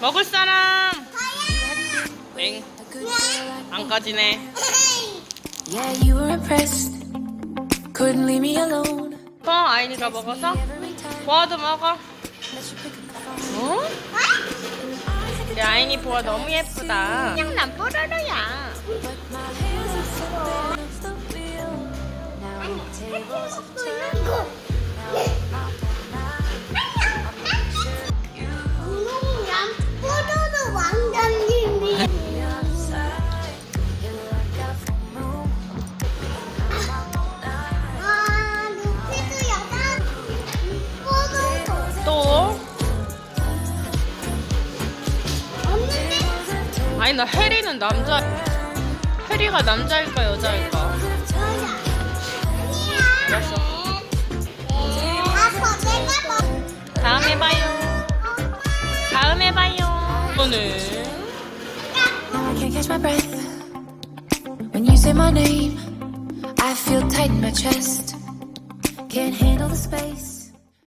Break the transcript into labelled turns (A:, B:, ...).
A: 먹을 사람. 엥. 안 까지네.
B: Yeah, you were impressed. Couldn't leave me alone.
A: 어, 아이니가 먹어서? 보아도 먹어. 어? 야, 아이니 보아 너무 예쁘다. 그냥 난 뽀로로야. 아니, 나 해리는 남자. 해리가 남자일까, 여자일까? 알았어.
C: 뭐
A: 다음에 봐요. 다음에 봐요. 이거는.
B: I can't catch my breath. When you say my name, I feel tight in my chest. Can't handle the space.